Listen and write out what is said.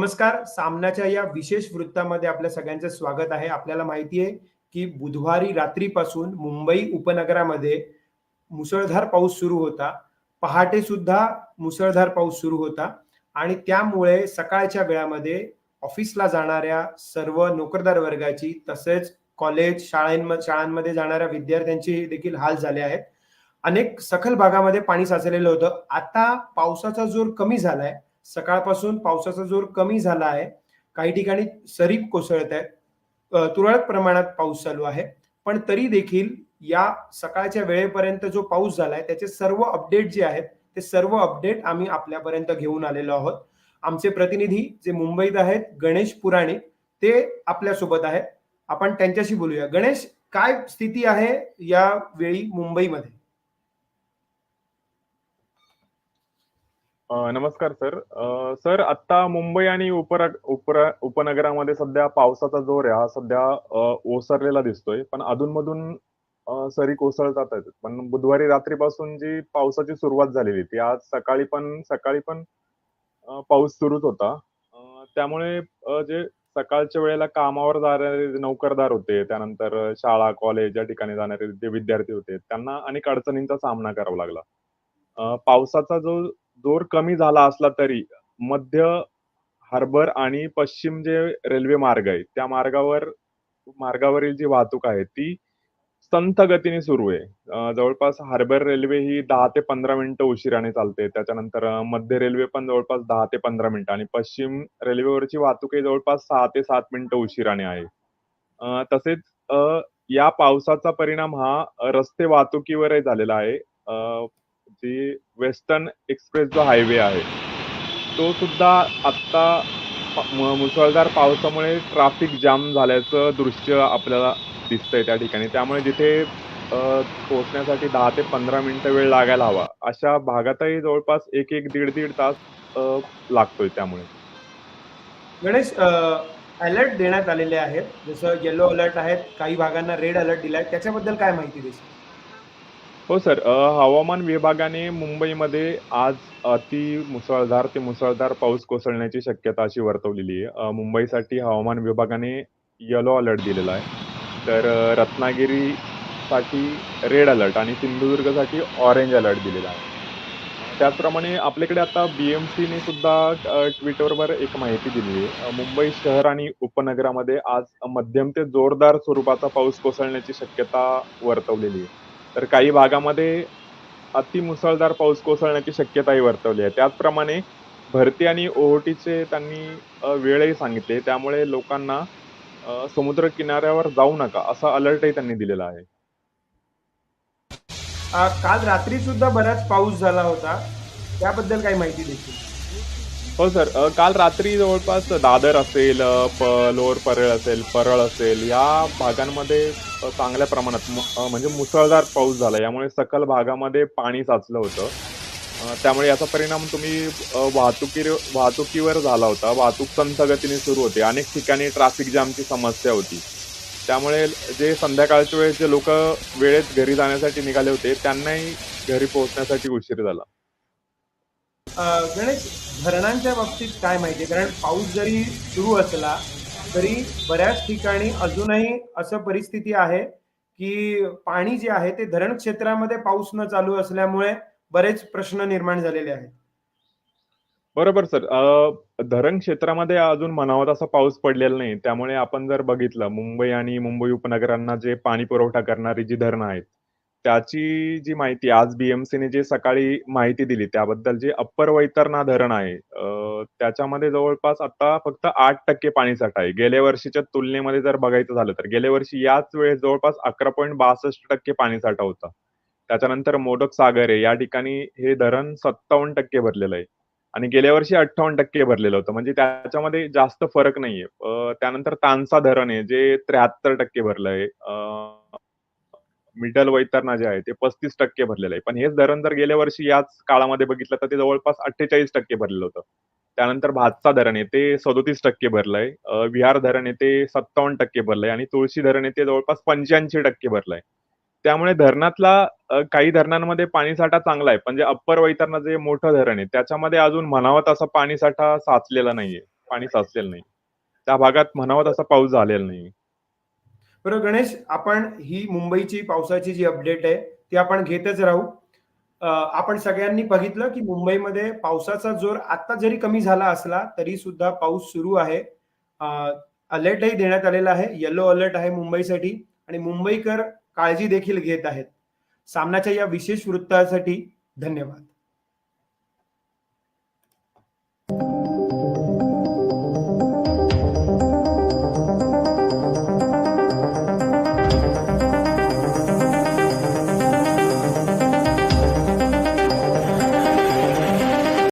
नमस्कार. सामनाच्या या विशेष वृत्तामध्ये आपल्या सगळ्यांचं स्वागत आहे. आपल्याला माहिती आहे की बुधवारी रात्रीपासून मुंबई उपनगरामध्ये मुसळधार पाऊस सुरू होता. पहाटे सुद्धा मुसळधार पाऊस सुरू होता. आणि त्यामुळे सकाळच्या वेळामध्ये ऑफिसला जाणाऱ्या सर्व नोकरदार वर्गाची तसेच कॉलेज शाळांमध्ये शाळांमध्ये जाणाऱ्या विद्यार्थ्यांचे देखील हाल झाले आहेत. अनेक सखल भागामध्ये पाणी साचलेलं होतं. आता पावसाचा जोर कमी झालाय. सकाळपासून पावसाचा जोर कमी झाला आहे. काही ठिकाणी सरीप कोसळत आहेत. तुरळक प्रमाणात पाऊस चालू आहे. पण तरी देखील या सकाळच्या वेळेपर्यंत जो पाऊस झालाय त्याचे सर्व अपडेट जे आहेत ते सर्व अपडेट आम्ही आपल्यापर्यंत घेऊन आलेलो आहोत. आमचे प्रतिनिधी जे मुंबईत आहेत गणेश पुराणे ते आपल्यासोबत आहेत. आपण त्यांच्याशी बोलूया. गणेश काय स्थिती आहे या वेळी मुंबईमध्ये? नमस्कार सर. सर आता मुंबई आणि उपरा उपरा उपनगरामध्ये सध्या पावसाचा जोर आहे. हा सध्या ओसरलेला दिसतोय. पण अधूनमधून सरी कोसळतात आहेत. पण बुधवारी रात्रीपासून जी पावसाची सुरुवात झालेली ती आज सकाळी पण सकाळी पण पाऊस सुरूच होता. त्यामुळे जे सकाळच्या वेळेला कामावर जाणारे नोकरदार होते त्यानंतर शाळा कॉलेज या ठिकाणी जाणारे जे विद्यार्थी होते त्यांना अनेक अडचणींचा सामना करावा लागला. पावसाचा जो जोर कमी झाला असला तरी मध्य हार्बर आणि पश्चिम जे रेल्वे मार्ग आहे त्या मार्गावर मार्गावरील जी वाहतूक आहे ती संथ गतीने सुरू आहे. जवळपास हार्बर रेल्वे ही दहा ते पंधरा मिनिटं उशिराने चालते. त्याच्यानंतर मध्य रेल्वे पण जवळपास दहा ते पंधरा मिनिटं आणि पश्चिम रेल्वेवरची वाहतूक ही जवळपास सहा ते सात मिनिटं उशिराने आहे. तसेच या पावसाचा परिणाम हा रस्ते वाहतुकीवरही झालेला आहे. अ, वेस्टर्न एक्सप्रेस जो हायवे आहे तो सुद्धा आत्ता मुसळधार पावसामुळे ट्राफिक जाम झाल्याचं दृश्य आपल्याला दिसतंय त्या ठिकाणी. त्यामुळे जिथे पोहोचण्यासाठी दहा ते पंधरा मिनिटं वेळ लागायला हवा अशा भागातही जवळपास एक एक दीड दीड तास लागतोय त्यामुळे. गणेश अलर्ट देण्यात आलेले आहेत. जसं येलो अलर्ट आहेत काही भागांना रेड अलर्ट दिलाय. त्याच्याबद्दल काय माहिती देशील? हो सर. हवामान विभागाने मुंबईमध्ये आज अति मुसळधार ते मुसळधार पाऊस कोसळण्याची शक्यता अशी वर्तवलेली आहे. मुंबईसाठी हवामान विभागाने येलो अलर्ट दिलेला आहे. तर रत्नागिरी रत्नागिरीसाठी रेड अलर्ट आणि सिंधुदुर्गसाठी ऑरेंज अलर्ट दिलेला आहे. त्याचप्रमाणे आपल्याकडे आता बीएमसीने सुद्धा ट्विटरवर एक माहिती दिली आहे. मुंबई शहर आणि उपनगरामध्ये आज मध्यम ते जोरदार स्वरूपाचा पाऊस कोसळण्याची शक्यता वर्तवलेली आहे. तर काही भागामध्ये अतिमुसळधार पाऊस कोसळण्याची शक्यताही वर्तवली आहे. त्याचप्रमाणे भरती आणि ओहोटीचे त्यांनी वेळही सांगितले. त्यामुळे लोकांना समुद्र किनाऱ्यावर जाऊ नका असा अलर्टही त्यांनी दिलेला आहे. काल रात्री सुद्धा बराच पाऊस झाला होता. त्याबद्दल काही माहिती देखील हो सर. काल रात्री जवळपास दादर असेल प लोअर परळ असेल परळ असेल या भागांमध्ये चांगल्या प्रमाणात म्हणजे मुसळधार पाऊस झाला. यामुळे सकल भागामध्ये पाणी साचलं होतं. त्यामुळे याचा परिणाम तुम्ही वाहतुकी वाहतुकीवर झाला होता. वाहतूक संथ गतीने सुरू होते. अनेक ठिकाणी ट्रॅफिक जामची समस्या होती. त्यामुळे जे संध्याकाळच्या वेळेस जे लोक वेळेत घरी जाण्यासाठी निघाले होते त्यांनाही घरी पोहोचण्यासाठी उशीर झाला. गणेश धरणांच्या बाबतीत काय माहिती कारण पाऊस जरी सुरू असला तरी बऱ्याच ठिकाणी अजूनही असं परिस्थिती आहे की पाणी जे आहे ते धरण क्षेत्रामध्ये पाऊस न चालू असल्यामुळे बरेच प्रश्न निर्माण झालेले आहेत. बरोबर सर. धरण क्षेत्रामध्ये अजून म्हणावा तसा पाऊस पडलेला नाही. त्यामुळे आपण जर बघितलं मुंबई आणि मुंबई उपनगरांना जे पाणी पुरवठा करणारी जी धरणं आहेत त्याची जी माहिती आज बीएमसीने जे सकाळी माहिती दिली त्याबद्दल जे अप्पर वैतरणा धरण आहे त्याच्यामध्ये जवळपास आता फक्त आठ टक्के पाणीसाठा आहे गेल्या वर्षीच्या तुलनेमध्ये जर बघायचं झालं तर गेल्या वर्षी याच वेळेस जवळपास अकरा पॉईंट बासष्ट टक्के पाणीसाठा होता. त्याच्यानंतर मोदक सागर आहे या ठिकाणी हे धरण सत्तावन्न टक्के भरलेलं आहे. आणि गेल्या वर्षी अठ्ठावन्न टक्के भरलेलं होतं. म्हणजे त्याच्यामध्ये जास्त फरक नाहीये. त्यानंतर तानसा धरण आहे जे त्र्याहत्तर टक्के भरलंय. मिडल वैतरणा जे आहे ते पस्तीस टक्के भरलेलं आहे. पण हेच धरण जर गेल्या वर्षी याच काळामध्ये बघितलं तर ते जवळपास अठ्ठेचाळीस टक्के भरलेलं होतं. त्यानंतर भातसा धरण आहे ते सदोतीस टक्के भरलंय. विहार धरण आहे ते सत्तावन्न टक्के भरलंय आणि तुळशी धरण आहे ते जवळपास पंच्याऐंशी टक्के भरलंय. त्यामुळे धरणातला काही धरणांमध्ये पाणीसाठा चांगला आहे. पण जे अप्पर वैतरणा जे मोठं धरण आहे त्याच्यामध्ये अजून म्हणावं तसा पाणीसाठा साचलेला नाहीये. पाणी साचलेलं नाही. त्या भागात म्हणावं तसा पाऊस झालेला नाही बरं गणेश आपण ही मुंबईची पावसाची जी अपडेट आहे ती आपण घेतच राहू. आपण सगळ्यांनी बघितलं की मुंबईमध्ये पावसाचा जोर आता जरी कमी झाला असला तरी सुद्धा पाऊस सुरू आहे. अलर्टही देण्यात आलेला आहे. येलो अलर्ट आहे मुंबईसाठी आणि मुंबईकर काळजी देखील घेत आहेत. सामन्याच्या या विशेष वृत्तासाठी धन्यवाद.